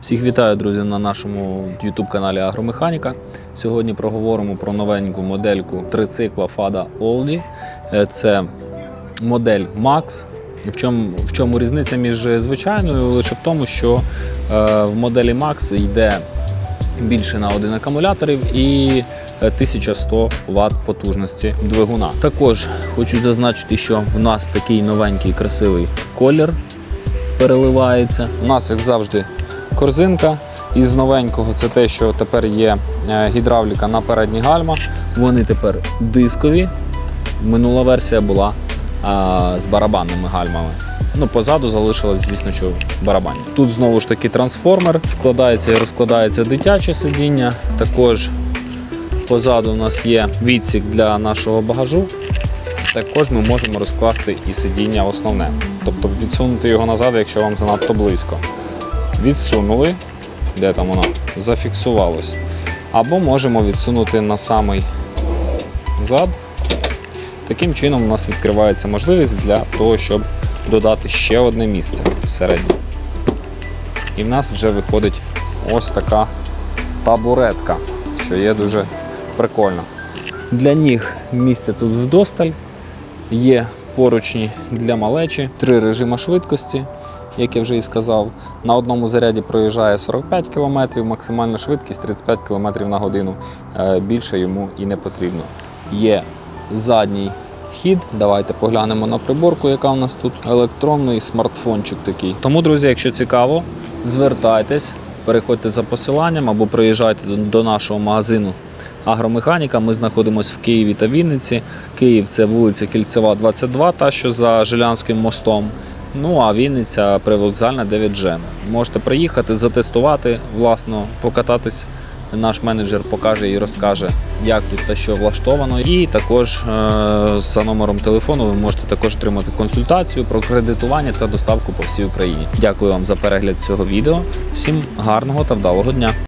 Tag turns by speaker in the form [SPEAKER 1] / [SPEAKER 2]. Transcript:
[SPEAKER 1] Всіх вітаю, друзі, на нашому youtube каналі Агромеханіка. Сьогодні проговоримо про новеньку модельку трицикла Fada Oldie. Е, Це модель Max. В чому, в чому різниця між звичайною? Лише в тому, що е, в моделі Max йде більше на один акумуляторів і е, 1100 Вт потужності двигуна. Також хочу зазначити, що в нас такий новенький красивий колір переливається. У нас, як завжди, корзинка. Із новенького це те, що тепер є е, гідравліка на передні гальма. Вони тепер дискові. Минула версія була а, з барабанними гальмами. Ну, позаду залишилось, звісно, що барабанні. Тут знову ж таки трансформер, складається і розкладається дитяче сидіння. Також позаду у нас є відсік для нашого багажу. Також ми можемо розкласти і сидіння основне, тобто відсунути його назад, якщо вам занадто близько. Відсунули, де там воно зафіксувалось. Або можемо відсунути на самий зад. Таким чином у нас відкривається можливість для того, щоб додати ще одне місце всередині. І в нас вже виходить ось така табуретка, що є дуже прикольно. Для ніг місця тут вдосталь. Є поручні для малечі, три режими швидкості, як я вже і сказав. На одному заряді проїжджає 45 км, максимальна швидкість 35 км на годину. Е, Більше йому і не потрібно. Є задній хід. Давайте поглянемо на приборку, яка у нас тут електронний смартфончик такий. Тому, друзі, якщо цікаво, звертайтесь, переходьте за посиланням або приїжджайте до- нашого магазину Агромеханіка. Ми знаходимося в Києві та Вінниці. Київ це вулиця Кільцева, 22, та що за Жилянським мостом. Ну а Вінниця привокзальна 9G. Можете приїхати, затестувати, власно, покататись. Наш менеджер покаже і розкаже, як тут та що влаштовано. І також е, за номером телефону ви можете також отримати консультацію про кредитування та доставку по всій Україні. Дякую вам за перегляд цього відео. Всім гарного та вдалого дня!